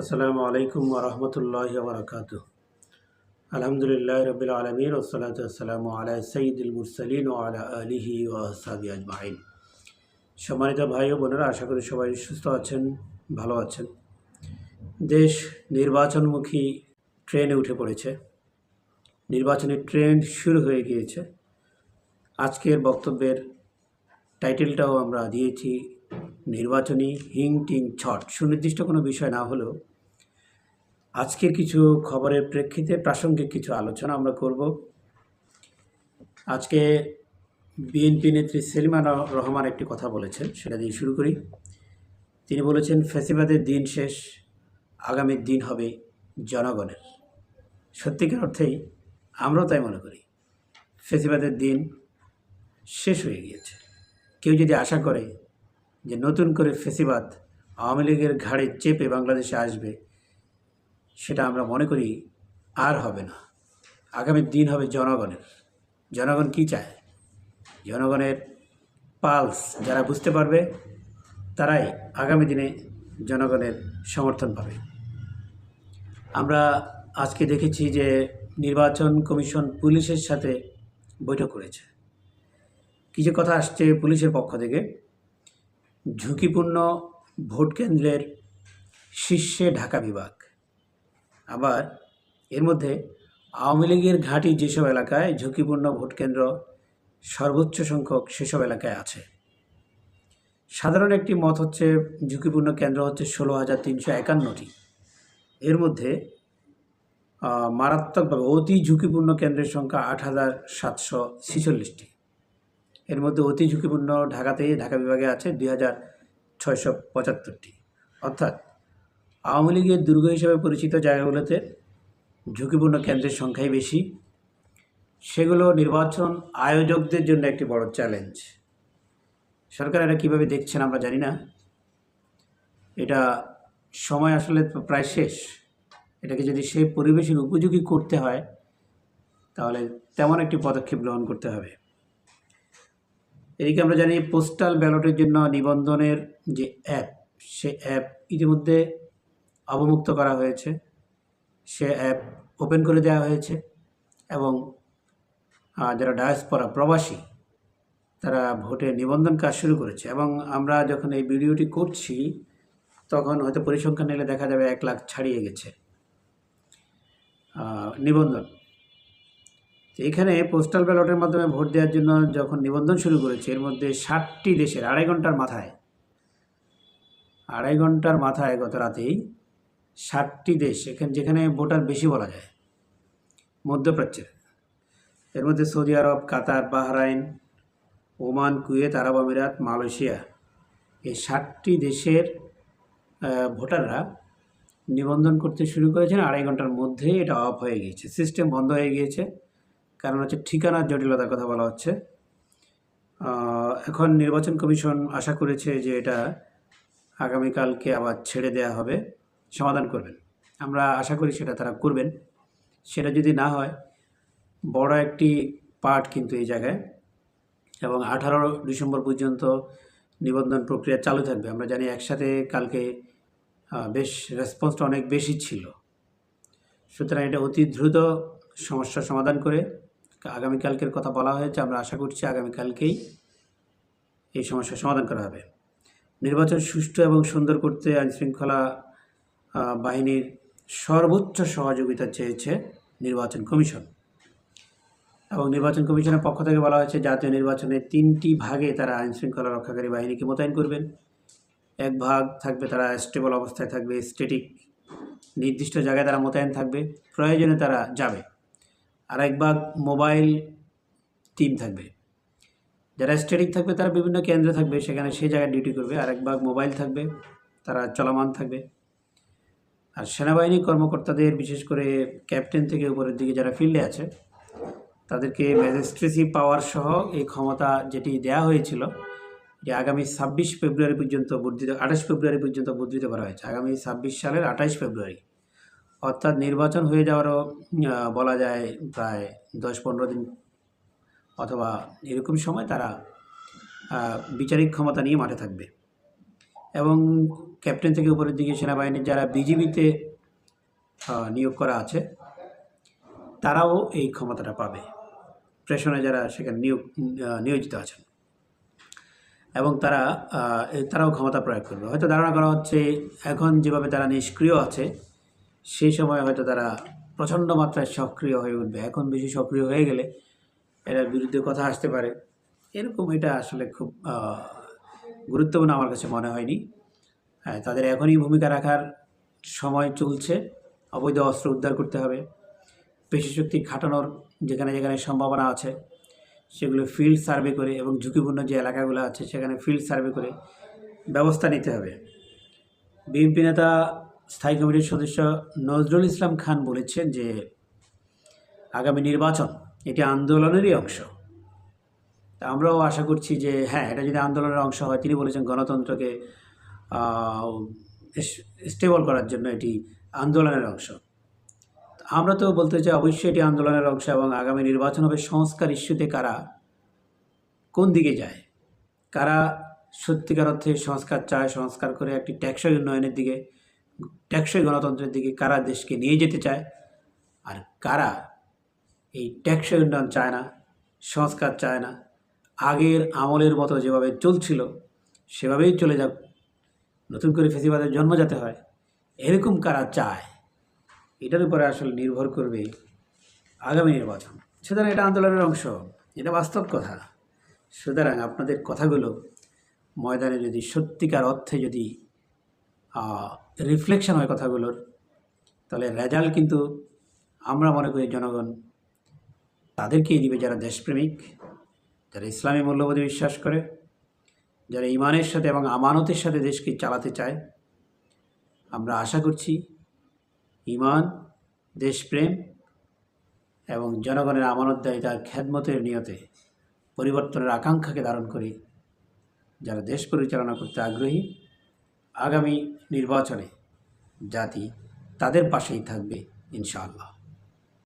আসসালামু আলাইকুম ওরহমতুল্লাহ বরকাত আলহামদুলিল্লাহ রবিল আলমিন ওসলাত আসসালামু আলা সঈদুল মুরসালিন ও আলা আলিহি ও সাবি আজমাইন। সম্মানিত ভাই ও বোনেরা, আশা করি সবাই সুস্থ আছেন, ভালো আছেন। দেশ নির্বাচনমুখী ট্রেনে উঠে পড়েছে। নির্বাচনের ট্রেন্ড শুরু হয়ে গিয়েছে। আজকের বক্তব্যের টাইটেলটাও আমরা দিয়েছি। নির্বাচনী হিং টিং ছট সুনির্দিষ্ট কোনো বিষয় না হলেও আজকের কিছু খবরের প্রেক্ষিতে প্রাসঙ্গিক কিছু আলোচনা আমরা করব। আজকে বিএনপি নেত্রী সেলিমা রহমান একটি কথা বলেছেন, সেটা দিয়ে শুরু করি। তিনি বলেছেন, ফেসিবাদের দিন শেষ আগামীর দিন হবে জনগণের। সত্যিকার অর্থেই আমরাও তাই মনে করি, ফেসিবাদের দিন শেষ হয়ে গিয়েছে। কেউ যদি আশা করে যে নতুন করে ফেসিবাদ আওয়ামী লীগের ঘাড়ে চেপে বাংলাদেশে আসবে, সেটা আমরা মনে করি আর হবে না। আগামী দিন হবে জনগণের। জনগণ কি চায়? জনগণের পালস যারা বুঝতে পারবে, তারাই আগামী দিনে জনগণের সমর্থন পাবে। আমরা আজকে দেখেছি যে নির্বাচন কমিশন পুলিশের সাথে বৈঠক করেছে। কিছু কথা আসছে পুলিশের পক্ষ থেকে। ঝুঁকিপূর্ণ ভোট কেন্দ্রের শীর্ষে ঢাকা বিভাগ। আবার এর মধ্যে আওয়ামী লীগের ঘাঁটি যেসব এলাকায় ঝুঁকিপূর্ণ ভোট কেন্দ্র সর্বোচ্চ সংখ্যক সেসব এলাকায় আছে। সাধারণ একটি মত হচ্ছে ঝুঁকিপূর্ণ কেন্দ্র হচ্ছে ষোলো হাজার তিনশো একান্নটি। এর মধ্যে মারাত্মকভাবে অতি ঝুঁকিপূর্ণ কেন্দ্রের সংখ্যা আট হাজার সাতশো ছিচল্লিশটি। এর মধ্যে অতি ঝুঁকিপূর্ণ ঢাকাতেই ঢাকা বিভাগে আছে দুই হাজার ছয়শো পঁচাত্তরটি। অর্থাৎ আওয়ামী লীগের দুর্গ হিসেবে পরিচিত জায়গাগুলোতে ঝুঁকিপূর্ণ কেন্দ্রের সংখ্যাই বেশি। সেগুলো নির্বাচন আয়োজকদের জন্য একটি বড় চ্যালেঞ্জ। সরকার এটা কীভাবে দেখছেন আমরা জানি না। এটা সময় আসলে প্রায় শেষ। এটাকে যদি সেই পরিবেশের উপযোগী করতে হয়, তাহলে তেমন একটি পদক্ষেপ গ্রহণ করতে হবে। এদিকে আমরা জানি পোস্টাল ব্যালটের জন্য নিবন্ধনের যে অ্যাপ সে অ্যাপ ইতিমধ্যে অবমুক্ত করা হয়েছে। সে অ্যাপ ওপেন করে দেওয়া হয়েছে এবং যারা ডায়াসপরা প্রবাসী, তারা ভোটে নিবন্ধন কাজ শুরু করেছে এবং আমরা যখন এই ভিডিওটি করছি, তখন হয়তো পরিসংখ্যান নিলে দেখা যাবে এক লাখ ছাড়িয়ে গেছে নিবন্ধন। এখানে পোস্টাল ব্যালটের মাধ্যমে ভোট দেওয়ার জন্য যখন নিবন্ধন শুরু করেছে, এর মধ্যে ষাটটি দেশের, আড়াই ঘণ্টার মাথায়, আড়াই ঘণ্টার মাথায় গত রাতেই ষাটটি দেশ এখানে, যেখানে ভোটার বেশি বলা যায়, মধ্যপ্রাচ্যের। এর মধ্যে Saudi Arab, Qatar, Bahrain, Oman, Kuwait, Arab আমিরাত, মালয়েশিয়া, এই ষাটটি দেশের ভোটাররা নিবন্ধন করতে শুরু করেছেন। আড়াই ঘণ্টার মধ্যেই এটা অফ হয়ে গিয়েছে। সিস্টেম বন্ধ হয়ে গিয়েছে। কারণ হচ্ছে ঠিকানার জটিলতার কথা বলা হচ্ছে। এখন নির্বাচন কমিশন আশা করেছে যে এটা আগামীকালকে আবার ছেড়ে দেওয়া হবে। সমাধান করবেন। আমরা আশা করি সেটা তারা করবেন। সেটা যদি না হয়, বড় একটি পার্ট কিন্তু এই জায়গায়। এবং আঠারো ডিসেম্বর পর্যন্ত নিবন্ধন প্রক্রিয়া চালু থাকবে। আমরা জানি একসাথে কালকে বেশ রেসপন্সটা অনেক বেশি ছিল। সুতরাং এটা অতি দ্রুত সমস্যার সমাধান করে আগামীকালকের কথা বলা হয়েছে, আমরা আশা করছি আগামীকালকেই এই সমস্যার সমাধান করা হবে। নির্বাচন সুষ্ঠু এবং সুন্দর করতে আইনশৃঙ্খলা বাহিনীর সর্বোচ্চ সহযোগিতা চেয়েছে নির্বাচন কমিশন। এবং নির্বাচন কমিশনের পক্ষ থেকে বলা হয়েছে, জাতীয় নির্বাচনে তিনটি ভাগে তারা আইনশৃঙ্খলা রক্ষাকারী বাহিনীকে মোতায়েন করবেন। এক ভাগ থাকবে তারা স্টেবল অবস্থায় থাকবে স্টেটিক নির্দিষ্ট জায়গায় তারা মোতায়েন থাকবে, প্রয়োজনে তারা যাবে। আর এক ভাগ মোবাইল টিম থাকবে। যারা স্টেটিক থাকবে, তারা বিভিন্ন কেন্দ্রে থাকবে, সেখানে সেই জায়গায় ডিউটি করবে। আর এক ভাগ মোবাইল থাকবে, তারা চলমান থাকবে। আর সেনাবাহিনী কর্মকর্তাদের, বিশেষ করে ক্যাপ্টেন থেকে উপরের দিকে যারা ফিল্ডে আছে, তাদেরকে ম্যাজিস্ট্রেসি পাওয়ার সহ এই ক্ষমতা যেটি দেয়া হয়েছিল, যে আগামী ছাব্বিশ ফেব্রুয়ারি পর্যন্ত বর্ধিত, আঠাশ ফেব্রুয়ারি পর্যন্ত বর্ধিত করা হয়েছে। আগামী ছাব্বিশ সালের আঠাশ ফেব্রুয়ারি। অর্থাৎ নির্বাচন হয়ে যাওয়ারও বলা যায় প্রায় দশ পনেরো দিন অথবা এরকম সময় তারা বিচারিক ক্ষমতা নিয়ে মাঠে থাকবে। এবং ক্যাপ্টেন থেকে উপরের দিকে সেনাবাহিনীর যারা বিজিবিতে নিয়োগ করা আছে, তারাও এই ক্ষমতাটা পাবে। প্রেশনে যারা সেখানে নিয়োগ নিয়োজিত আছেন। এবং তারা তারাও ক্ষমতা প্রয়োগ করবে। হয়তো ধারণা করা হচ্ছে এখন যেভাবে তারা নিষ্ক্রিয় আছে সেই সময় হয়তো তারা প্রচণ্ড মাত্রায় সক্রিয় হয়ে উঠবে। এখন বেশি সক্রিয় হয়ে গেলে এটার বিরুদ্ধে কথা আসতে পারে। এরকম এটা আসলে খুব গুরুত্বপূর্ণ আমার কাছে মনে হয়নি। হ্যাঁ তাদের এখনই ভূমিকা রাখার সময় চলছে। অবৈধ অস্ত্র উদ্ধার করতে হবে। পেশি শক্তি খাটানোর যেখানে যেখানে সম্ভাবনা আছে, সেগুলো ফিল্ড সার্ভে করে এবং ঝুঁকিপূর্ণ যে এলাকাগুলো আছে, সেখানে ফিল্ড সার্ভে করে ব্যবস্থা নিতে হবে। বিএনপি নেতা স্থায়ী কমিটির সদস্য নজরুল ইসলাম খান বলেছেন যে আগামী নির্বাচন এটি আন্দোলনেরই অংশ। আমরাও আশা করছি যে হ্যাঁ এটা যদি আন্দোলনের অংশ হয়, তিনি বলেছেন গণতন্ত্রকে স্টেবল করার জন্য এটি আন্দোলনের অংশ। আমরা তো বলতে চাই অবশ্যই এটি আন্দোলনের অংশ এবং আগামী নির্বাচন হবে সংস্কার ইস্যুতে কারা কোন দিকে যায়। কারা সত্যিকার অর্থে সংস্কার চায়, সংস্কার করে একটি টেকসই উন্নয়নের দিকে টেকসই গণতন্ত্রের দিকে কারা দেশকে নিয়ে যেতে চায়? আর কারা এই টেকসই উন্নয়ন চায় না, সংস্কার চায় না, আগের আমলের মতো যেভাবে চলছিল, সেভাবেই চলে যাক, নতুন করে ফেসিবাদের জন্ম যাতে হয়, এরকম কারা চায়? এটার উপরে আসলে নির্ভর করবে আগামী নির্বাচন। সুতরাং এটা আন্দোলনের অংশ, এটা বাস্তব কথা। সুতরাং আপনাদের কথাগুলো ময়দানে যদি সত্যিকার অর্থে যদি রিফ্লেকশন হয় কথাগুলোর। তাহলে রেজাল্ট কিন্তু আমরা মনে করি জনগণ তাদেরকেই দিবে যারা দেশপ্রেমিক, যারা ইসলামী মূল্যবোধে বিশ্বাস করে, যারা ইমানের সাথে এবং আমানতের সাথে দেশকে চালাতে চায়। আমরা আশা করছি ইমান, দেশপ্রেম এবং জনগণের আমানতদারিতার খেদমতের নিয়তে পরিবর্তনের আকাঙ্ক্ষাকে ধারণ করি যারা দেশ পরিচালনা করতে আগ্রহী, আগামী নির্বাচনে জাতি তাদের পাশেই থাকবে ইনশাআল্লাহ।